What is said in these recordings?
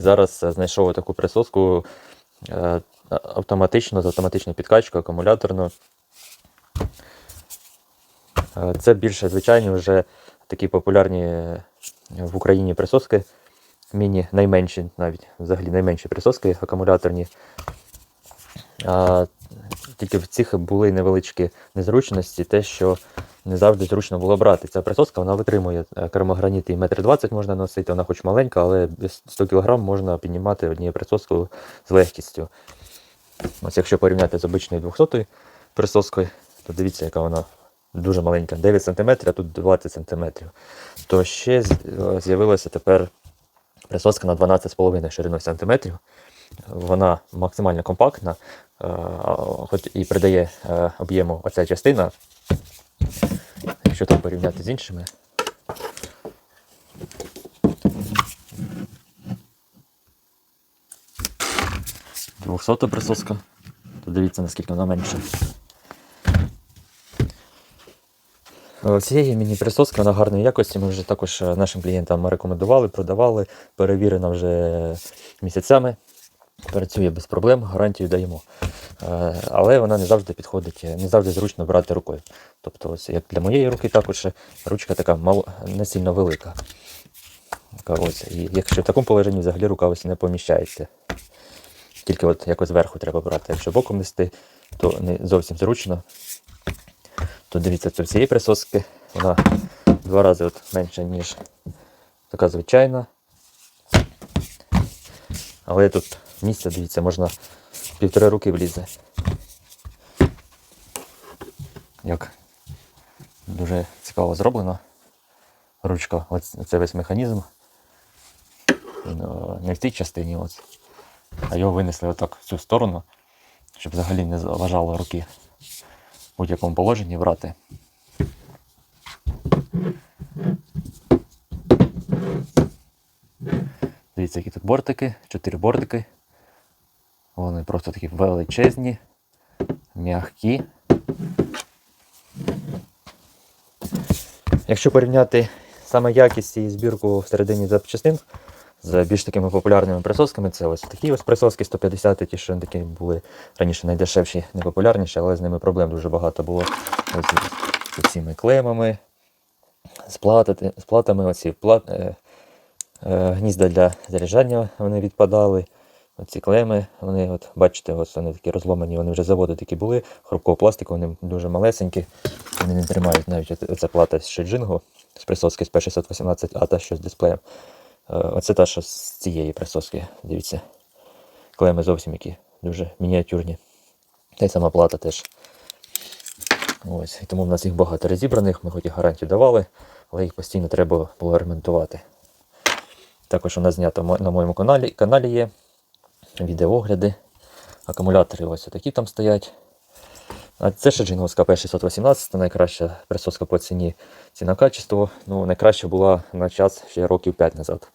Зараз е, знайшов таку присоску е, автоматично, з автоматичною підкачкою, акумуляторну. Е, Це більше звичайні вже такі популярні в Україні присоски. Міні найменші, навіть взагалі найменші присоски акумуляторні. А, тільки в цих були невеличкі незручності, те, що не завжди зручно було брати. Ця присоска вона витримує е, керамограніт і 1,20 м можна носити, вона хоч маленька, але 100 кг можна піднімати однією присоскою з легкістю. Ось якщо порівняти з обичною 200 присоскою, то дивіться, яка вона дуже маленька. 9 см, а тут 20 см. То ще з'явилася тепер присоска на 12,5 шириною сантиметрів. Вона максимально компактна, е, хоч і придає е, об'єму оця частина. Якщо так порівняти з іншими. Двохсота присоска. То дивіться, наскільки вона менша. Цієї міні-присоски вона гарної якості. Ми вже також е, нашим клієнтам рекомендували, продавали, перевірена вже місяцями. Працює без проблем, гарантію даємо. Е, Але вона не завжди підходить, не завжди зручно брати рукою. Тобто, ось як для моєї руки, також ручка така мал... не сильно велика. Ось. І якщо в такому положенні взагалі рука ось не поміщається. Тільки от якось зверху треба брати. Якщо боком нести, то не зовсім зручно. То дивіться, це цієї присоски вона два рази от менша, ніж така звичайна. Але тут місце, дивіться, можна півтори руки влізе. Як дуже цікаво зроблено. Ручка, це весь механізм. Ну, Не в цій частині, ось, а його винесли отак в цю сторону, щоб взагалі не заважало руки в будь-якому положенні брати. Дивіться, які тут бортики, чотири бортики. Вони просто такі величезні, м'які. Якщо порівняти саме якість і збірку всередині запчастин з більш такими популярними присосками, це ось такі ось присоски 150, ті, що такі були раніше найдешевші, найпопулярніші, але з ними проблем дуже багато було. Ось з цими клемами, з, плати, з платами, оці плат, е, е, гнізда для заряджання вони відпадали. Оці клеми, вони, от, бачите, ось вони такі розломані, вони вже заводи такі були, хрупкого пластику, вони дуже малесенькі, вони не тримають навіть оця плата з Шеджингу, з присоски з P618, а та що з дисплеєм. Е, Оце та, що з цієї присоски, дивіться. Клеми зовсім які дуже мініатюрні. Та й сама плата теж. Ось, і тому в нас їх багато розібраних, ми хоч і гарантію давали, але їх постійно треба було ремонтувати. Також у нас знято на моєму каналі, каналі є відеоогляди. Акумулятори ось такі там стоять. А це ще Джинговська P618, найкраща присоска по ціні ціна качество. Ну, найкраща була на час ще років 5 назад.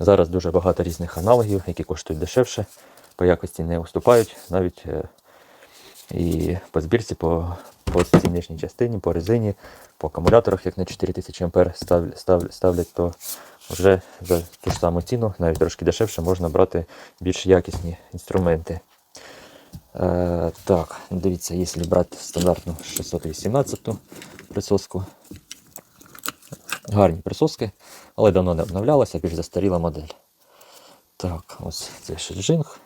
Зараз дуже багато різних аналогів, які коштують дешевше, по якості не уступають, навіть е, і по збірці, по, по цій частині, по резині, по акумуляторах, як на 4000 А став, став, ставлять, то вже за ту ж саму ціну, навіть трошки дешевше, можна брати більш якісні інструменти. Е, так, дивіться, якщо брати стандартну 618 присоску. Гарні присоски, але давно не обновлялася, більш застаріла модель. Так, ось це шеджинг.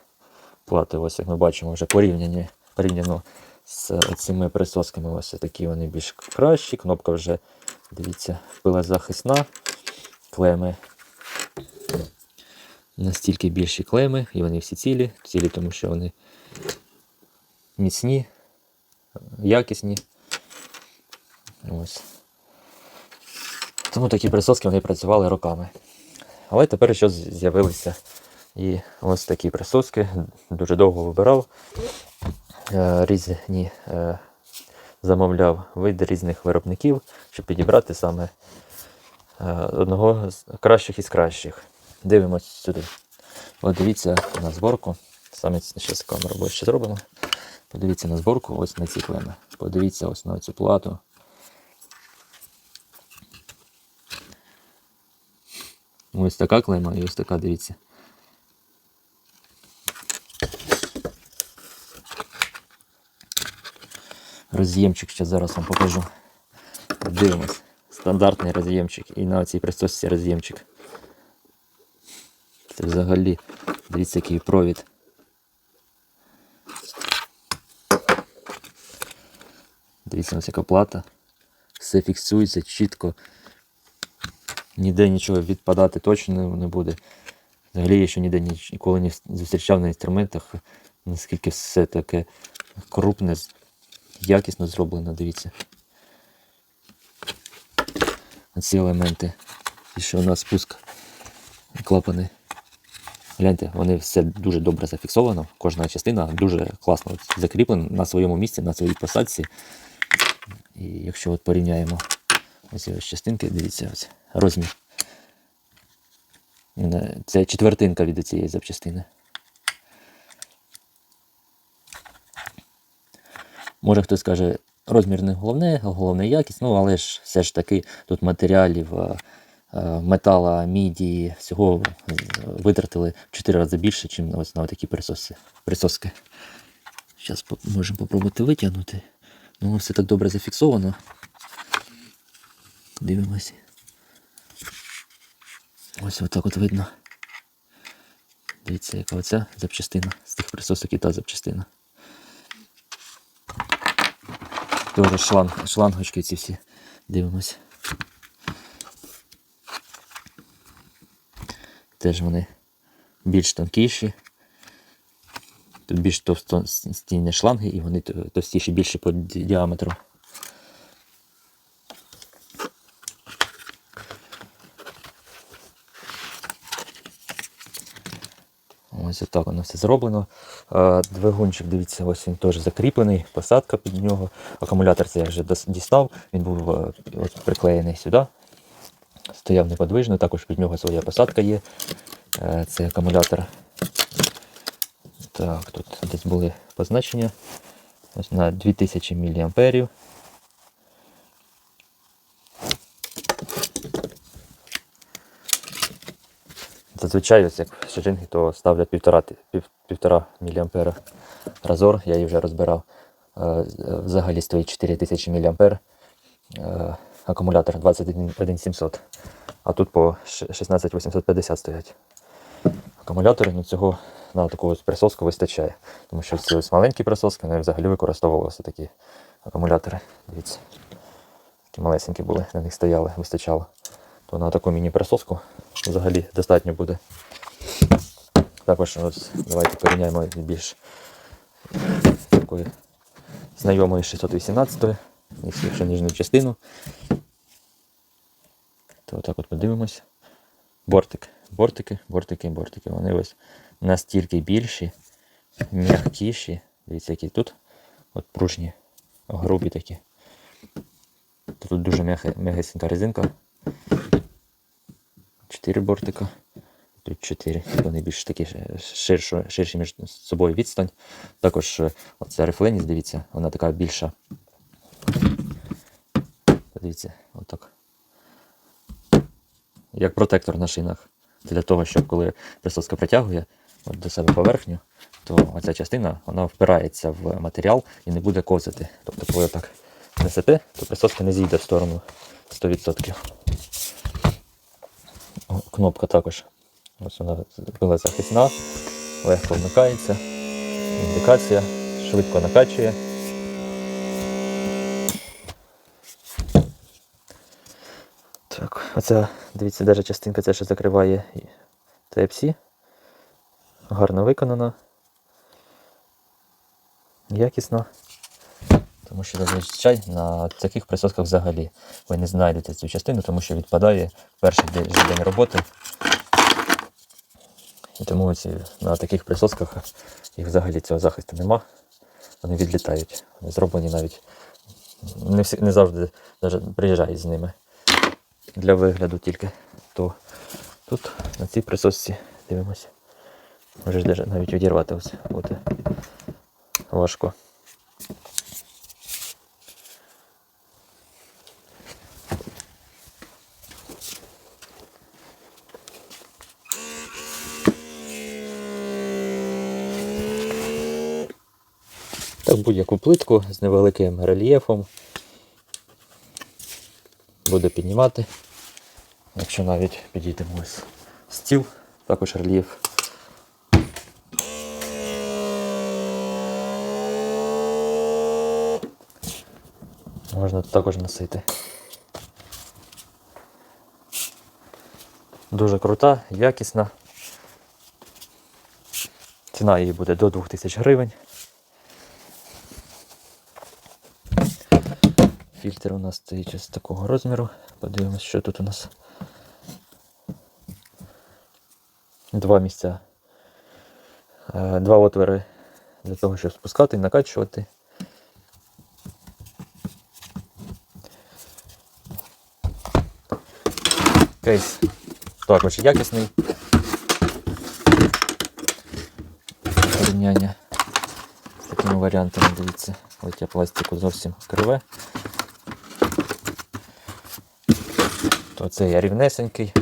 Плати, ось як ми бачимо, вже порівняні, порівняно з цими присосками. Ось такі вони більш кращі. Кнопка вже, дивіться, пилозахисна. Клеми. Настільки більші клеми, і вони всі цілі. Цілі, тому що вони міцні, якісні. Ось. Тому такі присоски вони працювали роками. Але тепер ще з'явилися і ось такі присоски. Дуже довго вибирав. Е, Різні е, замовляв види різних виробників, щоб підібрати саме Е, одного з кращих із кращих. Дивимось сюди. От дивіться на зборку. Саме зараз камеру ще зробимо. Подивіться на зборку, ось на ці клеми. Подивіться ось на цю плату. Ось така клейма і ось така, дивіться. Роз'ємчик ще зараз вам покажу. Подивимось. Стандартний роз'ємчик. І на цій пристосці роз'ємчик. Це взагалі, дивіться, який провід. Дивіться, ось яка плата. Все фіксується чітко. Ніде нічого відпадати точно не- буде. Взагалі я ще ніде ніколи не зустрічав на інструментах, наскільки все таке крупне, якісно зроблено, дивіться. Ці елементи. І ще у нас спуск клапани. Гляньте, вони все дуже добре зафіксовано. Кожна частина дуже класно закріплена на своєму місці, на своїй посадці. І якщо от порівняємо ось ось частинки, дивіться, ось розмір. Це четвертинка від цієї запчастини. Може хтось скаже, розмір не головне, головне якість, ну але ж все ж таки тут матеріалів, е, е, метала, міді, всього е, витратили в 4 рази більше, ніж ось на такі присоски. присоски. Зараз можемо попробувати витягнути. Ну, все так добре зафіксовано. Дивимося. Ось отак от видно. Дивіться, яка оця запчастина з тих присосок і та запчастина. Тоже шланг, шлангочки ці всі. Дивимось. Теж вони більш тонкіші. Тут більш товстостійні шланги і вони товстіші більше по діаметру. Отак воно все зроблено. Е, Двигунчик, дивіться, ось він теж закріплений, посадка під нього. Акумулятор це я вже дістав, він був е, ось приклеєний сюди. Стояв неподвижно, також під нього своя посадка є. Е, Це акумулятор. Так, тут десь були позначення. Ось на 2000 мА. Зазвичай, ось як ширинги, то ставлять півтора, пів, півтора мА разор, я її вже розбирав. Е, Взагалі стоїть 4000 мА. Е, Акумулятор 21700. А тут по 16850 стоять. Акумулятори ну, цього на таку ось присоску вистачає. Тому що ці ось маленькі присоски вони взагалі використовувалися такі акумулятори. Дивіться. Такі малесенькі були, на них стояли, вистачало. То на таку міні-присоску взагалі достатньо буде. Також ось, давайте порівняємо більш такої знайомої 618 якщо ніжну частину. То отак от подивимось. Бортик. Бортики, бортики, бортики. Вони ось настільки більші, м'якіші. Дивіться, які тут. От пружні, грубі такі. Тут дуже м'ягесенька резинка. Чотири бортика. Тут чотири. Вони більш такі ш- ширші між собою відстань. Також е, оця рифленість, дивіться, вона така більша. Подивіться, отак. Як протектор на шинах. Для того, щоб коли присоска притягує от до себе поверхню, то оця частина вона впирається в матеріал і не буде ковзати. Тобто, коли так несете, то присоска не зійде в сторону 100%. Кнопка також. Ось вона була захисна, легко вмикається. Індикація, швидко накачує. Так, оця, дивіться, навіть частинка ця, що закриває Type-C. Гарно виконана. Якісно. Тому що зазвичай на таких присосках взагалі ви не знайдете цю частину, тому що відпадає перший день, роботи. І тому ці, на таких присосках їх взагалі цього захисту нема. Вони відлітають. Вони зроблені навіть не, всі, не завжди навіть приїжджають з ними для вигляду тільки. То тут на цій присосці дивимося. Можеш навіть відірвати ось буде важко. Так, будь-яку плитку з невеликим рельєфом буде піднімати. Якщо навіть підійдемо ось стіл, також рельєф. Можна також носити. Дуже крута, якісна. Ціна її буде до 2000 гривень. Фільтр у нас стоїть ось такого розміру. Подивимось, що тут у нас. Два місця. Е, Два отвори для того, щоб спускати і накачувати. Кейс також якісний. Порівняння з такими варіантами, дивіться, лиття пластику зовсім криве. То це я рівнесенький,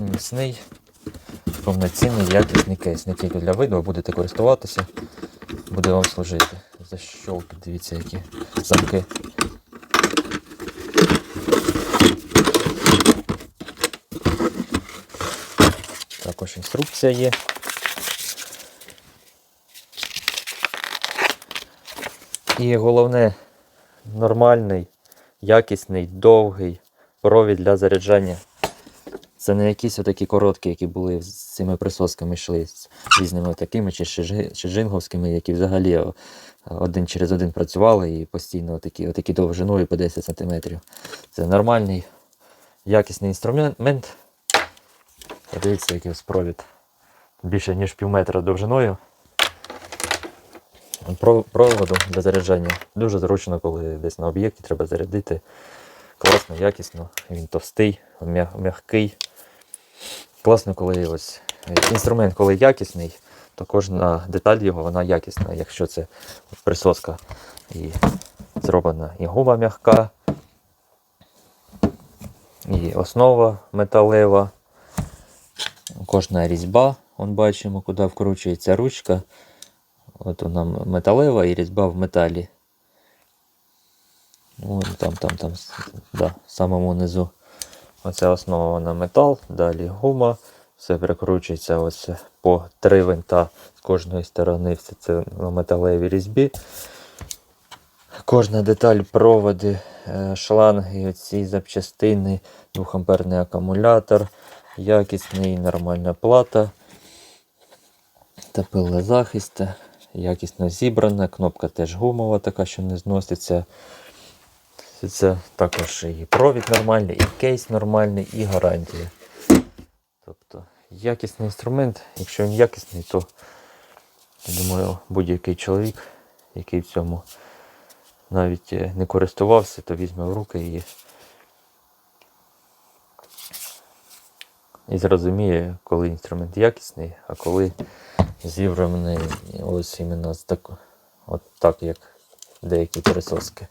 міцний, повноцінний, якісний кейс. Не тільки для виду, а будете користуватися, буде вам служити. Защолки, дивіться, які замки. Також інструкція є. І головне, нормальний, якісний, довгий провід для заряджання. Це не якісь отакі короткі, які були з цими присосками йшли з різними такими чи, шижи- чи джинговськими, які взагалі один через один працювали і постійно отакі, отакі довжиною по 10 см. Це нормальний, якісний інструмент. Подивіться, який ось провід. Більше ніж пів метра довжиною. Проводу для заряджання дуже зручно, коли десь на об'єкті треба зарядити. Класно, якісно, він товстий, м'який. Класно, коли ось інструмент, коли якісний, то кожна деталь його вона якісна. Якщо це присоска і зроблена і гума м'яка, і основа металева, кожна різьба, он бачимо, куди вкручується ручка. От вона металева і різьба в металі. Вон там, там, там, да, в самому низу. Оця основа вона метал, далі гума. Все прикручується ось по три винта з кожної сторони. Все це на металевій різьбі. Кожна деталь, проводи, е, шланги, ці запчастини, 2-амперний акумулятор, якісний, нормальна плата та пилозахист, якісно зібрана, кнопка теж гумова, така, що не зноситься. Це- також і провід нормальний, і кейс нормальний, і гарантія. Тобто якісний інструмент, якщо він якісний, то я думаю, будь-який чоловік, який в цьому навіть е, не користувався, то візьме в руки і, і зрозуміє, коли інструмент якісний, а коли зібраний ось іменно з так, от так, як деякі присоски.